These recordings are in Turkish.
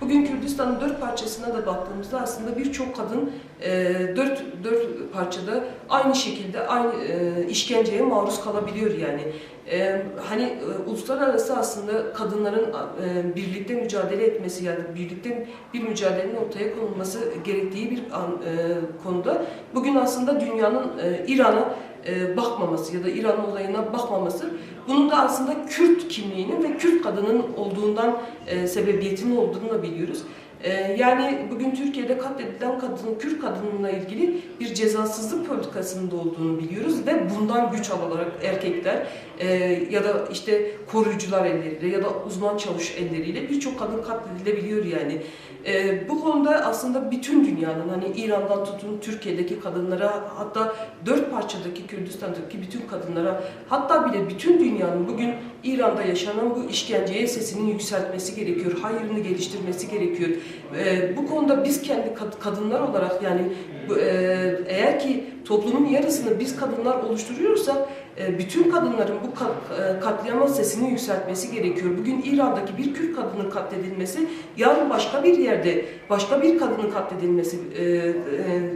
Bugün Kürdistan'ın dört parçasına da baktığımızda aslında birçok kadın e, dört, dört parçada aynı şekilde aynı e, işkenceye maruz kalabiliyor yani. E, hani e, uluslararası aslında kadınların e, birlikte mücadele etmesi yani birlikte bir mücadelenin ortaya konulması gerektiği bir an, e, konuda bugün aslında dünyanın e, İran'a e, bakmaması ya da İran olayına bakmaması bunun da aslında Kürt kimliğinin ve Kürt kadının olduğundan e, sebebiyetinin olduğunu da biliyoruz. E, yani bugün Türkiye'de katledilen kadın, Kürt kadınla ilgili bir cezasızlık politikasının da olduğunu biliyoruz ve bundan güç alarak erkekler e, ya da işte koruyucular elleriyle ya da uzman çavuş elleriyle birçok kadın katledilebiliyor yani. E, bu konuda aslında bütün dünyanın hani İran'dan tutun Türkiye'deki kadınlara hatta dört parçadaki Kürdistan'daki bütün kadınlara hatta bile bütün dünyanın bugün İran'da yaşanan bu işkenceye sesini yükseltmesi gerekiyor. Hayırını geliştirmesi gerekiyor. Bu konuda biz kendi kad- kadınlar olarak yani eğer ki toplumun yarısını biz kadınlar oluşturuyorsak bütün kadınların bu e, katliama sesini yükseltmesi gerekiyor. Bugün İran'daki bir Kürt kadının katledilmesi, yarın başka bir yerde başka bir kadının katledilmesi e, e,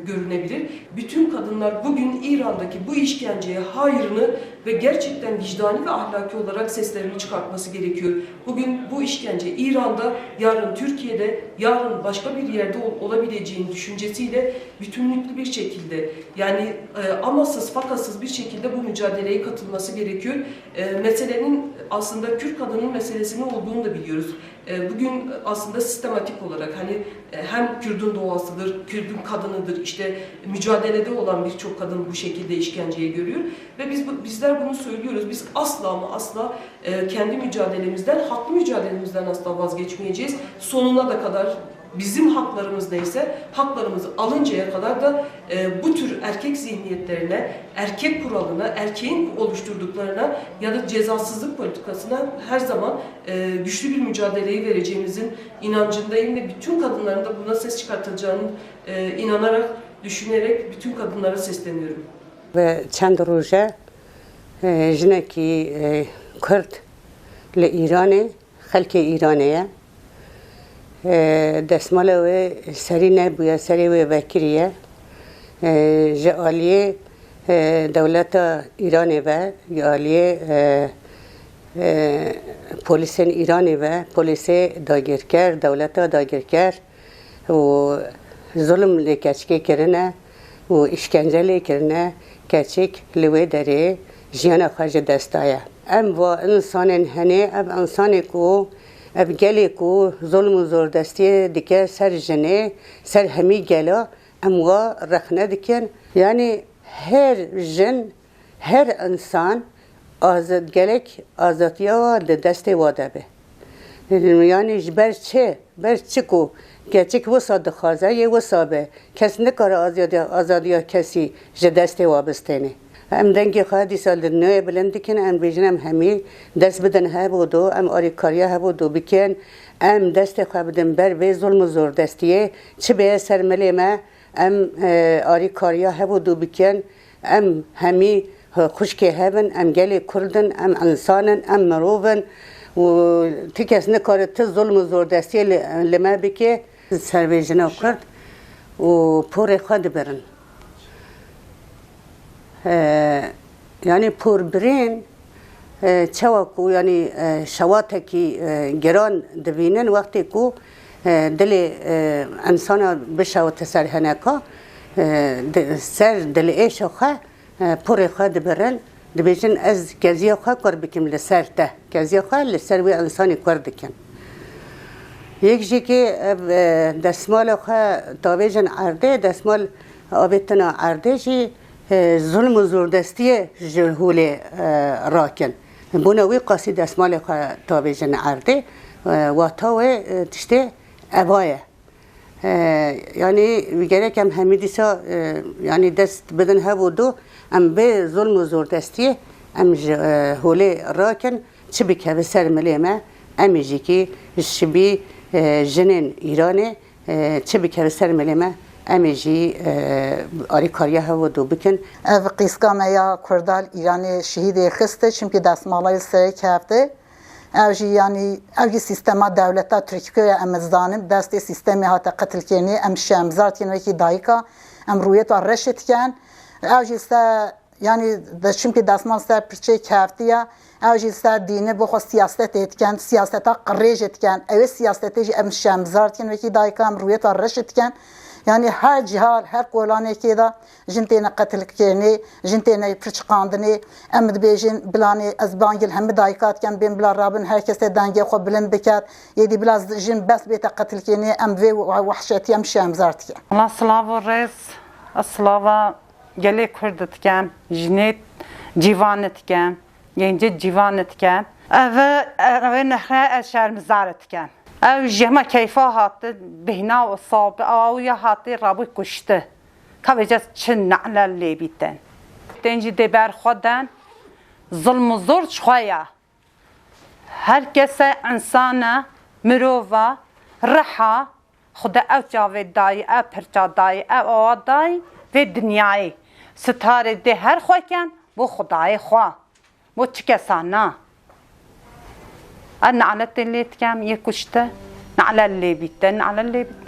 görünebilir. Bütün kadınlar bugün İran'daki bu işkenceye hayırını ve gerçekten vicdani ve ahlaki olarak seslerini çıkartması gerekiyor. Bugün bu işkence İran'da, yarın Türkiye'de, yarın başka bir yerde ol- olabileceğini düşüncesiyle bütünlüklü bir şekilde yani e, amasız fakatsız bir şekilde bu mücadeleye katılması gerekiyor. E, meselenin aslında Kürt kadının meselesinin olduğunu da biliyoruz. E, bugün aslında sistematik olarak hani e, hem Kürdün doğasıdır, Kürdün kadınıdır, işte mücadelede olan birçok kadın bu şekilde işkenceye görüyor ve biz bizler bunu söylüyoruz. Biz asla ama asla e, kendi mücadelemizden, haklı mücadelemizden asla vazgeçmeyeceğiz. Sonuna da kadar bizim haklarımız neyse haklarımızı alıncaya kadar da e, bu tür erkek zihniyetlerine, erkek kuralına, erkeğin oluşturduklarına ya da cezasızlık politikasına her zaman e, güçlü bir mücadeleyi vereceğimizin inancındayım ve bütün kadınların da buna ses çıkartacağını e, inanarak, düşünerek bütün kadınlara sesleniyorum. Ve çendruje jineki e, Kürt ile İran'ı, halke İran'ı دستمال و سری نبویا سری و وکریه اه، جالیه اه، دولت ایران و جالیه اه، اه، پلیسین ایران و پلیس داگیرکر دولت داگیرکر و ظلم لکچکی کرنه و işkence کرنه کچک لوی داره جیان خرج دستایه ام و انسان هنه ام انسان کو اب گلی کو ظلم و زوردستی دیگه سر جنه سر همی گلا ام و رخنه دکن یعنی her jin her insan azad gelek azatiya de deste vade be yani ji ber çi ber çi ku gerçek wisa dixwaze yê wisa be kes nikare azadiya azadiya kesî ji destê wabistêne ام دنگی دی سال دنیای بلندی کن ام بیجنم همی دست بدن ها بودو ام آری کاریا ها بودو بکن ام دست خواه بدن بر به ظلم و زور دستیه چه به سر ملی ما ام آری کاریا ها بودو بکن ام همی خشکی هن، ام گلی کردن ام انسانن ام مروون و تیکس نکاره تی ظلم و زور دستیه لما بکه سر بیجنم کرد و پور خود برن یعنی پور برین چوا کو یعنی شواته کی گران دوینن وقتی کو دل انسان بشوت سر هنکا سر دل ایش خو پور خود برن دبیجن از گزیا خو کار بکیم لسر ته گزیا خو لسر وی انسانی کار دکن. یک جی که دستمال خو تاویجن عرده دستمال آبتنا عرده جی ظلم و زوردستی جهول راکن. بونه وی قاسی دستمال تابجن عرده و تاو تشته ابایه یعنی گرک هم همیدیسا یعنی دست بدن هبو دو ام به ظلم و زوردستی ام جهول راکن. چه بکه؟ به سر ملیمه امی جی که شبی جنین ایرانه چه بکه؟ به سر ملیمه milê me em ê jî alîkariya hevu do bikin ev qîska me ya Kurdal İranê şehîdê xiste çünkü destmalayê serek hefte ev jî yanî ev jî sîstema dewleta Tirkiye em zanim destê sîstemê hate qetilkirînê em şemzar tîn wekî dayika em rûyê ta reşê ev se yanî çimkî destmal ser pirçê keftiye ew jî ser dînê bo xwe siyasetê dikin siyaseta qirêjê dikin ew ê siyasetê jî em şemzar tîn wekî dayika em rûyê ta reşê dikin yani her cihal, her kolanekê de jin têne qetilkirinê, jin têne pirçiqandinê, em dibêjin bilanê ez bangil hemî dayika dikin bên bila rabin her kesê dengê xwe bilind biket, yêdî bila jin bes bête qetilkirinê em vê wehşetî em şemzar dikin. Allah slava rez, slava gelê Kurd dikem, jinê civan dikem, yence civan. Ev ev nehre ez şermizar dikem. Ev jema keyfa hattı bihna o sabi avuya hattı rabı kuştu. Kavecez çin na'ler lebiten. Tenci deber xodan zulm zor çxaya. herkese insana مرۆڤە ڕەحا خوددا ئەو چاوێ دایی ئە پرچا دایی ئە ئەوە دای vê dinyayê starê dê her xwekin بۆ خدایê xwe بۆ çi kesana ئە أنا على التلات كام يكشتا على اللي بيتن على اللي بيتن.